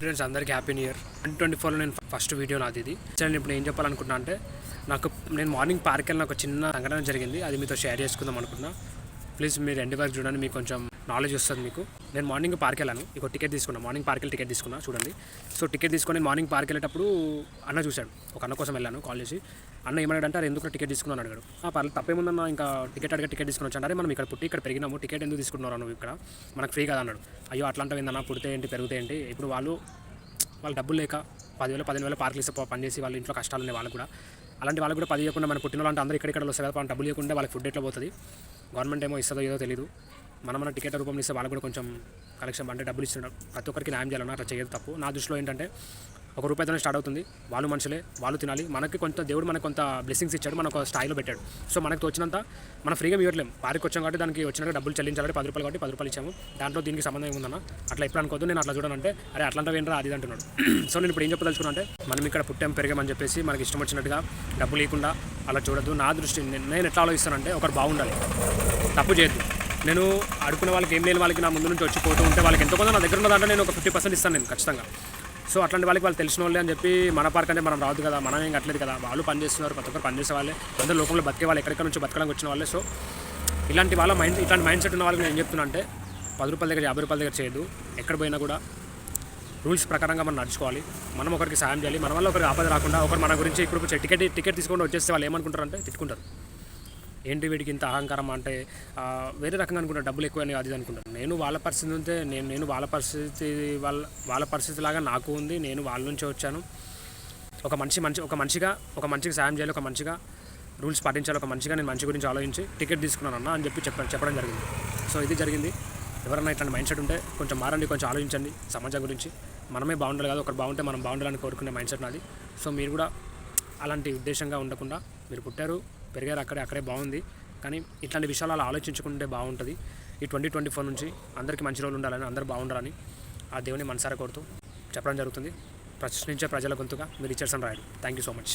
Friends అందరికీ happy new year one twenty ఫోర్లో నేను ఫస్ట్ వీడియో నాది ఇది. నేను ఇప్పుడు ఏం చెప్పాలనుకుంటున్నా అంటే నాకు నేను మార్నింగ్ పార్క్ వెళ్ళిన ఒక చిన్న సంఘటన జరిగింది. అది మీతో షేర్ చేసుకుందాం అనుకున్నా ప్లీజ్ మీరు ఎండి వరకు చూడండి. మీకు కొంచెం నాలెడ్జ్ వస్తుంది మీకు. నేను మార్నింగ్ పార్క్ వెళ్ళాను. ఇక టికెట్ తీసుకున్నా. మార్నింగ్ పార్క్ వెళ్ళి టికెట్ తీసుకున్నా చూడండి. సో టికెట్ తీసుకొని మార్నింగ్ పార్క్ వెళ్ళేటప్పుడు అన్న చూశాడు. ఒక అన్న కోసం వెళ్ళాను కాల్ చేసి. అన్న ఏమన్నాడంటే అరే ఎందుకు టికెట్ తీసుకున్నాను అడిగాడు. ఆ పర్లేదు తప్పేముందన్న ఇంకా టికెట్ అడిగే టికెట్ తీసుకుని వచ్చాను. అరే మనం ఇక్కడ పుట్టి ఇక్కడ పెరిగినాము. టికెట్ ఎందుకు తీసుకున్నారా నువ్వు ఇక్కడ? మనకు ఫ్రీ కదా అన్నాడు. అయ్యో అట్లాంటివి ఏందన్నా? పుడితే ఏంటి? పెరిగితే ఏంటి? ఇప్పుడు వాళ్ళు వాళ్ళు డబ్బులు లేక పదివేలు పదిహేను వేల పార్కులు ఇస్తే పని చేసి వాళ్ళ ఇంట్లో కష్టాలు ఉన్నాయి వాళ్ళు కూడా. అలాంటి వాళ్ళకి కూడా పది ఇవ్వకుండా మన పుట్టిన వాళ్ళు అందరూ ఇక్కడిక్కడ వస్తారు కదా డబ్బులు ఇవ్వకుండా వాళ్ళకి ఫుడ్ ఎట్లా పోతుంది? గవర్నమెంట్ ఏమో ఇస్తుందో ఏదో తెలియదు మనం మన టికెట్ రూపంలో ఇస్తే వాళ్ళకు కూడా కొంచెం కలెక్షన్ అంటే డబ్బులు ఇస్తున్నాం ప్రతి ఒక్కరికి న్యాయం చేయాలన్నా అట్లా చేయదు తప్పు. నా దృష్టిలో ఏంటంటే ఒక రూపాయితోనే స్టార్ట్ అవుతుంది. వాళ్ళు మనుషులే వాళ్ళు తినాలి. మనకి కొంత దేవుడు మనకు కొంత బ్లెస్సింగ్స్ ఇచ్చాడు మనకు ఒక స్థాయిలో పెట్టాడు. సో మనకు తోచినంత మనం ఫ్రీగా ఇవ్వట్లేము వారికి వచ్చాం కాబట్టి దానికి వచ్చినట్టు డబ్బులు చెల్లించాలి పది రూపాయలు కాబట్టి పది రూపాయలు ఇచ్చాము. దాంట్లో దీనికి సంబంధం ఏముందన్న? అట్లా ఎప్పుడు అనుకోవద్దు. నేను అట్లా చూడనంటే అరే అట్లాంటివి ఏంట్రా? అది అంటున్నాడు. సో నేను ఇప్పుడు ఏం చెప్పదలుచుకున్నా అంటే మనం ఇక్కడ పుట్టాం పెరిగామని చెప్పేసి మనకి ఇష్టం వచ్చినట్టుగా డబ్బు లేకుండా అలా చూడద్దు. నా దృష్టి నేను నేను ఎట్లా ఆలోచిస్తానంటే ఒకరు బాగుండాలి. తప్పు చేయొద్దు. నేను అడుకున్న వాళ్ళకి ఏం లేని వాళ్ళకి నా ముందు నుంచి వచ్చిపోతూ ఉంటే వాళ్ళకి ఎంతో కొంత నా దగ్గర ఉన్న దాంట్లో నేను ఒక ఫిఫ్టీ పర్సెంట్ ఇస్తాను నేను ఖచ్చితంగా. సో అట్లాంటి వాళ్ళకి వాళ్ళు తెలిసిన వాళ్ళే అని చెప్పి మన పార్క్ అంటే మనం రాదు కదా మనం ఏం కట్టలేదు కదా వాళ్ళు పని చేస్తున్నారు ప్రతి ఒక్కరు పనిచేసే వాళ్ళే అందరూ లోకంలో బతికే వాళ్ళు ఎక్కడికి నుంచి బతకడానికి వచ్చిన వాళ్ళే. సో ఇలాంటి వాళ్ళ మైండ్ ఇట్లాంటి మైండ్ సెట్ ఉన్న వాళ్ళకి నేను ఏం చెప్తున్నా అంటే పది రూపాయల దగ్గర యాభై రూపాయల దగ్గర చేయదు ఎక్కడ పోయినా కూడా రూల్స్ ప్రకారంగా మనం నడుచుకోవాలి మనం ఒకరికి సాయం చేయాలి మన వల్ల ఒకరికి ఆపద రాకుండా ఒకరు మన గురించి ఇప్పుడు టికెట్ టికెట్ తీసుకొని వచ్చేస్తే వాళ్ళు ఏమనుకుంటారు అంటే తిట్టుకుంటారు. ఏంటి వీడికి ఇంత అహంకారం అంటే వేరే రకంగా అనుకుంటారు డబ్బులు ఎక్కువని అది ఇది అనుకుంటారు నేను వాళ్ళ పరిస్థితి ఉంటే నేను నేను వాళ్ళ పరిస్థితి వాళ్ళ వాళ్ళ పరిస్థితి లాగా నాకు ఉంది నేను వాళ్ళ నుంచే వచ్చాను. ఒక మనిషి మంచి ఒక మనిషిగా ఒక మనిషికి సాయం చేయాలి ఒక మనిషిగా రూల్స్ పాటించాలి ఒక మంచిగా నేను మంచి గురించి ఆలోచించి టికెట్ తీసుకున్నాను అన్న అని చెప్పి చెప్ప చెప్పడం జరిగింది. సో ఇది జరిగింది. ఎవరైనా ఇట్లాంటి మైండ్ సెట్ ఉంటే కొంచెం మారండి కొంచెం ఆలోచించండి సమాజం గురించి. మనమే బాగుండాలి కాదు ఒకరు బాగుంటే మనం బాగుండాలని కోరుకునే మైండ్ సెట్ నాది. సో మీరు కూడా అలాంటి ఉద్దేశంగా ఉండకుండా మీరు పుట్టారు. పెరిగారు అక్కడే అక్కడే బాగుంది. కానీ ఇట్లాంటి విషయాలు అలా ఆలోచించుకుంటే బాగుంటుంది. ఈ ట్వంటీ ట్వంటీ ఫోర్ నుంచి అందరికీ మంచి రోజులు ఉండాలని అందరూ బాగుండాలని ఆ దేవుని మనసారా కోరుతూ చెప్పడం జరుగుతుంది. ప్రశ్నించే ప్రజల గొంతుగా మీరు ఇచ్చేసాను రాయడు. Thank you so much